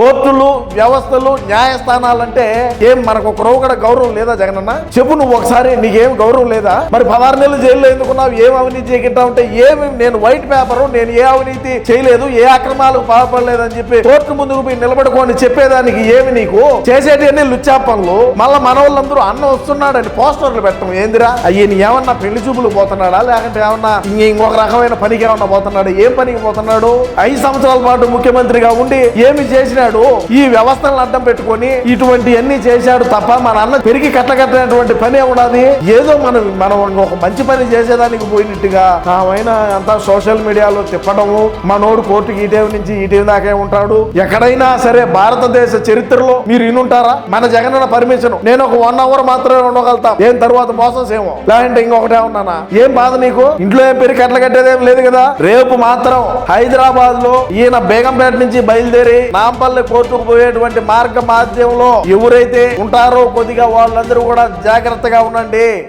కోర్టులు వ్యవస్థలు న్యాయస్థానాలంటే ఏం మనకు ఒక రోజు కూడా గౌరవం లేదా జగనన్న? చెప్పు నువ్వు ఒకసారి నీకేం గౌరవం లేదా? మరి పదహారు నెలలు జైల్లో ఎందుకున్నావు ఏం అవినీతి చేయకుండా ఉంటే ఏమి నేను వైట్ పేపర్ నేను ఏ అవినీతి చేయలేదు ఏ అక్రమాలకు అని చెప్పి కోర్టు ముందుకు పోయి నిలబడుకొని చెప్పేదానికి ఏమి నీకు? చేసేటి లుచ్చా పనులు మళ్ళా మన వాళ్ళందరూ అన్న వస్తున్నాడని పోస్టర్లు పెట్టడం ఏందిరా? అయ్యి ఏమన్నా పెళ్ళి చూపులు పోతున్నాడా? లేకుంటే ఏమన్నా ఇంకొక రకమైన పనికి ఏమన్నా పోతున్నాడు? ఏం పనికి పోతున్నాడు? ఐదు సంవత్సరాల పాటు ముఖ్యమంత్రిగా ఉండి ఏమి చేసినాడు? ఈ వ్యవస్థలను అడ్డం పెట్టుకొని ఇటువంటి అన్ని చేశాడు తప్ప మన అన్న పెరిగి కట్టకట్టినటువంటి పని ఉన్నది ఏదో మనం మనం ఒక మంచి పని చేసేదానికి పోయినట్టుగా ఆమెన అంతా సోషల్ మీడియాలో తిప్పడము మనోడు కోర్టుకి ఈ నుంచి ఈ దాకే ఉంటాడు. ఎక్కడైనా సరే భారతదేశ చరిత్రలో మీరు ఇనుంటారా? మన జగనన్న పర్మిషన్. నేను ఒక వన్ అవర్ మాత్రమే ఉండగలుగుతాం. ఏం తర్వాత మోసం ఏమో లేదంటే ఇంకొకటే ఉన్నానా? ఏం బాధ నీకు? ఇంట్లో ఏం పెరిగి కట్టలు కట్టేదేం లేదు కదా? రేపు మాత్రం హైదరాబాద్లో ఈయన బేగంపేట నుంచి బయలుదేరి నాంపల్లి కోర్టుకు పోయేటువంటి మార్గ మాధ్యంలో ఎవరైతే ఉంటారో కొద్దిగా వాళ్ళందరూ కూడా జాగ్రత్తగా ఉండండి.